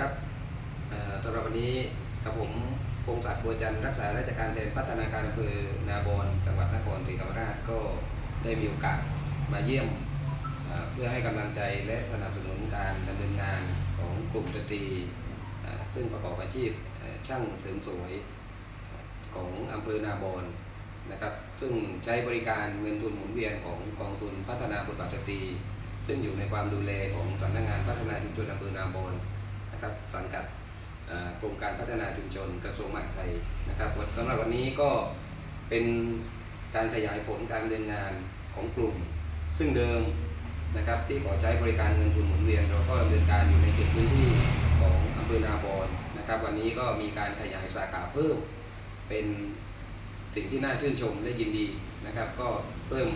ครับสำหรับวันนี้กับผมพงศักดิ์บัวจันทร์รักษาราชการแทนพัฒนาการอำเภอนาบอนจังหวัดนครศรีธรรมราชก็ได้มีโอกาสมาเยี่ยมเพื่อให้กำลังใจและสนับสนุนการดำเนินงานของกลุ่มดนตรี ซึ่งประกอบอาชีพช่างเสริมสวยของอำเภอนาบอนนะครับซึ่งใช้บริการเงินทุนหมุนเวียนของกองทุนพัฒนาบทบาทสตรี ซึ่งอยู่ในความดูแลของสำนักงานพัฒนาชุมชนอำเภอนาบอน นะครับสังกัดเอ่อกรมการพัฒนาชุมชนกระทรวงมหาดไทยนะครับวันสำหรับวันนี้ก็เป็นการขยายผลการดำเดินงานของกลุ่ม ซึ่งเดิมนะครับที่ขอใช้บริการเงินทุนหมุนเวียน เราก็ดำเนินการอยู่ในเขตพื้นที่ของอำเภอนาบอนนะครับ วันนี้ก็มีการขยายสาขาเพิ่มเป็นสิ่งที่น่าชื่นชมและยินดีนะครับ ก็เพิ่ม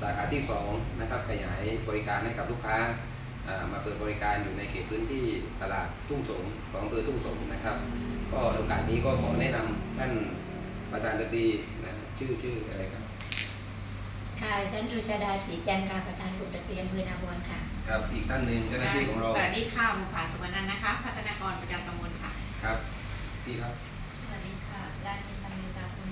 สาขาที่2นะครับขยายบริการให้กับลูกค้า มาเปิดบริการอยู่ในเขตพื้นที่ตลาดทุ่งสงของอำเภอทุ่งสงนะครับ ก็โอกาสนี้ก็ขอแนะนำท่านประธานดนตรีนะชื่อชื่ออะไรครับค่ะฉันรุชาดาศรีจันทร์ค่ะประธานกลุ่มดนตรีอำเภอนาบอนค่ะ ครับ อีกท่านหนึ่งเจ้าหน้าที่ของเรา สวัสดีค่ะบุภาสุวรรณันท์นะคะ พัฒนากรประจำตำบลค่ะ ครับพี่ครับ สวัสดีค่ะด้านนี้ตำบลตาคุณ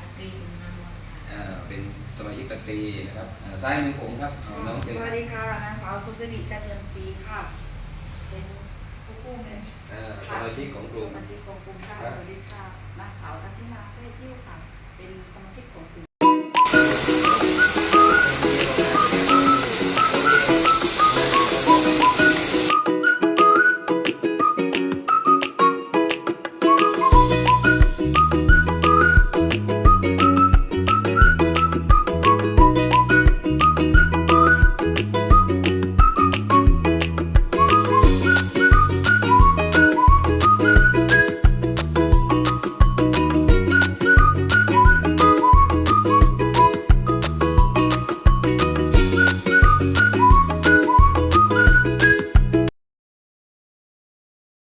ตะกรีบุญนามวลค่ะอ่าเป็น สมาชิกดนตรีนะครับอ่าซ้ายมือผมครับเอาน้องเป็นสวัสดีค่ะนางสาวสุจริตจันเรืองศรีค่ะ เป็นผู้กู้เงินอ่าสมาชิกของกลุ่มสมาชิกของกลุ่มค่ะครับสวัสดีค่ะนางสาวนัทธิมาเซ่ทิวค่ะ เป็นสมาชิกของกลุ่ม